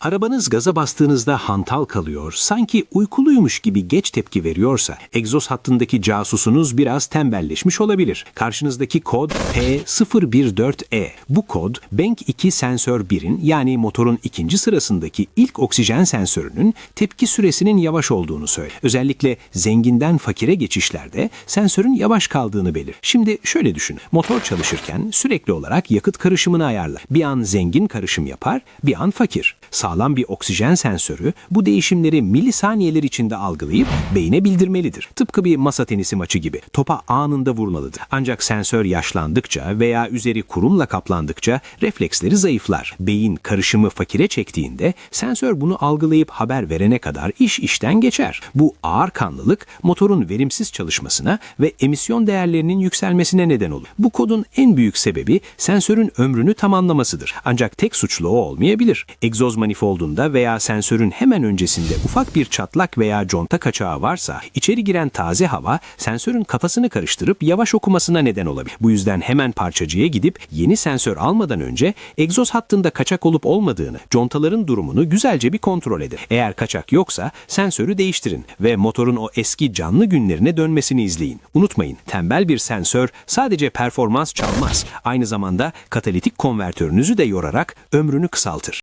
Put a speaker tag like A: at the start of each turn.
A: Arabanız gaza bastığınızda hantal kalıyor, sanki uykuluymuş gibi geç tepki veriyorsa, egzoz hattındaki casusunuz biraz tembelleşmiş olabilir. Karşınızdaki kod P014E. Bu kod Bank 2 sensör 1'in yani motorun ikinci sırasındaki ilk oksijen sensörünün tepki süresinin yavaş olduğunu söyler. Özellikle zenginden fakire geçişlerde sensörün yavaş kaldığını belir. Şimdi şöyle düşün. Motor çalışırken sürekli olarak yakıt karışımını ayarlar. Bir an zengin karışım yapar, bir an fakir. Sağlam bir oksijen sensörü bu değişimleri milisaniyeler içinde algılayıp beyne bildirmelidir. Tıpkı bir masa tenisi maçı gibi. Topa anında vurmalıdır. Ancak sensör yaşlandıkça veya üzeri kurumla kaplandıkça refleksleri zayıflar. Beyin karışımı fakire çektiğinde sensör bunu algılayıp haber verene kadar iş işten geçer. Bu ağır kanlılık motorun verimsiz çalışmasına ve emisyon değerlerinin yükselmesine neden olur. Bu kodun en büyük sebebi sensörün ömrünü tamamlamasıdır. Ancak tek suçlu o olmayabilir. Egzoz manifoldunda veya sensörün hemen öncesinde ufak bir çatlak veya conta kaçağı varsa içeri giren taze hava sensörün kafasını karıştırıp yavaş okumasına neden olabilir. Bu yüzden hemen parçacıya gidip yeni sensör almadan önce egzoz hattında kaçak olup olmadığını, contaların durumunu güzelce bir kontrol edin. Eğer kaçak yoksa sensörü değiştirin ve motorun o eski canlı günlerine dönmesini izleyin. Unutmayın, tembel bir sensör sadece performans çalmaz. Aynı zamanda katalitik konvertörünüzü de yorarak ömrünü kısaltır.